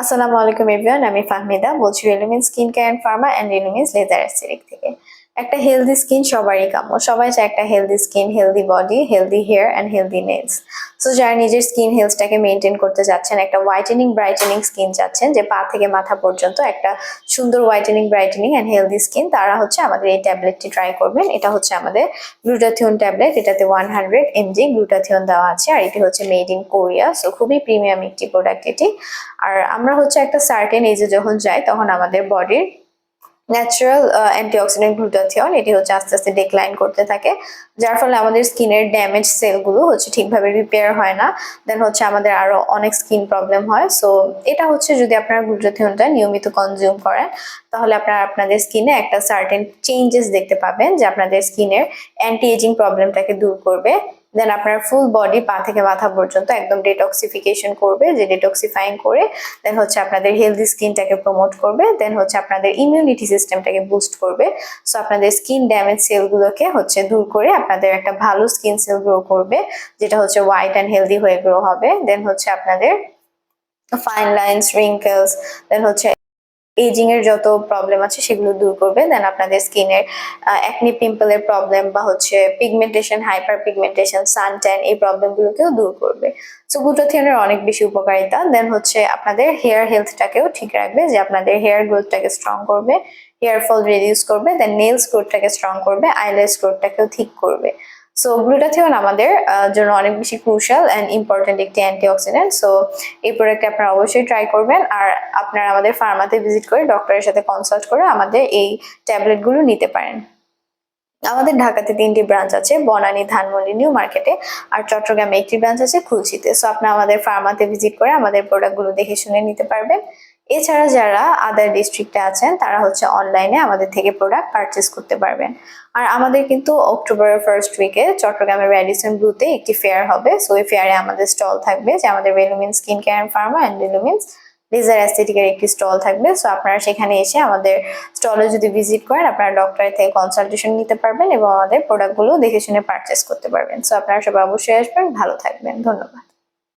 আসসালামু আলাইকুম এভিয়ান আমি ফাহমিদা, বলছি Relumin skin care pharma and Relumin's laser aesthetic থেকে। একটা হেলদি স্কিন সবারই কাম্য। সবাই চায় একটা healthy skin healthy body healthy hair and healthy nails so যারা নিজের স্কিন হেলথটাকে মেনটেন করতে যাচ্ছেন, একটা হোয়াইটেনিং ব্রাইটেনিং স্কিন চাচ্ছেন, যে পা থেকে মাথা পর্যন্ত একটা সুন্দর whitening brightening and healthy skin তারা হচ্ছে আমাদের এই ট্যাবলেটটি ট্রাই করবেন। এটা হচ্ছে আমাদের গ্লুটাথিয়ন ট্যাবলেট এটাতে ওয়ান হান্ড্রেড এমজি গ্লুটাথিয়ন দেওয়া আছে, আর এটি হচ্ছে মেড ইন কোরিয়া সো খুবই প্রিমিয়াম একটি প্রোডাক্ট এটি। আর আমরা হচ্ছে একটা সার্টেন এজে যখন যাই, তখন আমাদের বডির ন্যাচারাল অ্যান্টিঅক্সিডেন্ট গ্লুটাথিয়ন এটি হচ্ছে আস্তে আস্তে ডিক্লাইন করতে থাকে, যার ফলে আমাদের স্কিনের ড্যামেজ সেলগুলো হচ্ছে ঠিকভাবে রিপেয়ার হয় না দেন হচ্ছে আমাদের আরও অনেক স্কিন প্রবলেম হয় সো এটা হচ্ছে যদি আপনারা গ্লুটাথিয়নটা নিয়মিত কনজিউম করেন, তাহলে আপনারা আপনাদের স্কিনে একটা সার্টেন চেঞ্জেস দেখতে পাবেন, যে আপনাদের স্কিনের অ্যান্টি এজিং প্রবলেমটাকে দূর করবে দেন আপনার ফুল বডি পা থেকে মাথা পর্যন্ত একদম ডেটক্সিফিকেশন করবে, যে ডেটক্সিফাইং করে দেন হচ্ছে আপনাদের হেলদি স্কিনটাকে প্রমোট করবে দেন হচ্ছে আপনাদের ইমিউনিটি সিস্টেমটাকে বুস্ট করবে। সো আপনাদের স্কিন ড্যামেজ সেলগুলোকে হচ্ছে দূর করে আপনাদের একটা ভালো স্কিন সেল গ্রো করবে, যেটা হচ্ছে হোয়াইট অ্যান্ড হেলদি হয়ে গ্রো হবে। দেন হচ্ছে আপনাদের ফাইন লাইন্স রিঙ্কেলস দেন হচ্ছে এজিং এর যত প্রবলেম আছে সেগুলো দূর করবে। দেন আপনাদের স্কিনের অ্যাকনি পিম্পলের প্রবলেম বা হচ্ছে pigmentation hyper pigmentation sun tan এই প্রবলেমগুলোকেও দূর করবে। সো গ্লুটাথিয়নের অনেক বেশি উপকারিতা। দেন হচ্ছে আপনাদের হেয়ার হেলথটাকেও ঠিক রাখবে যে আপনাদের হেয়ার গ্রোথটাকে স্ট্রং করবে হেয়ার ফল রিডিউস করবে দেন নেলস গ্রোথটাকে স্ট্রং করবে আইলেস গ্রোথটাকেও ঠিক করবে। সো গ্লুটাথিয়ন আমাদের জন্য অনেক বেশি ক্রুশাল অ্যান্ড ইম্পর্টেন্ট একটি অ্যান্টিঅক্সিডেন্ট সো এই প্রোডাক্ট আপনারা অবশ্যই ট্রাই করবেন আর আপনারা আমাদের ফার্মাতে ভিজিট করে ডক্টরের সাথে কনসাল্ট করে আমাদের এই ট্যাবলেটগুলো নিতে পারেন। আমাদের ঢাকাতে তিনটি ব্রাঞ্চ আছে, বনানী, ধানমন্ডি, নিউ মার্কেটে আর চট্টগ্রামে একটি ব্রাঞ্চ আছে, খুলশিতে। সো আপনারা আমাদের ফার্মাতে ভিজিট করে আমাদের প্রোডাক্টগুলো দেখে শুনে নিতে পারবেন। এছাড়া যারা আদার ডিস্ট্রিক্টে আছেন, তারা হচ্ছে অনলাইনে আমাদের থেকে প্রোডাক্ট পারচেস করতে পারবেন। আর আমাদের কিন্তু অক্টোবরের ফার্স্ট উইকে চট্টগ্রামের র্যাডিসন ব্লুতে একটি ফেয়ার হবে। সো এই ফেয়ারে আমাদের স্টল থাকবে যে আমাদের Relumin skin care and pharma and Relumin's laser অ্যাস্থেটিকের একটি স্টল থাকবে। সো আপনারা সেখানে এসে আমাদের স্টলে যদি ভিজিট করেন, আপনারা ডক্টরের থেকে কনসালটেশন নিতে পারবেন এবং আমাদের প্রোডাক্টগুলো দেখে শুনে পারচেস করতে পারবেন। সো আপনারা সবাই অবশ্যই আসবেন। ভালো থাকবেন। ধন্যবাদ।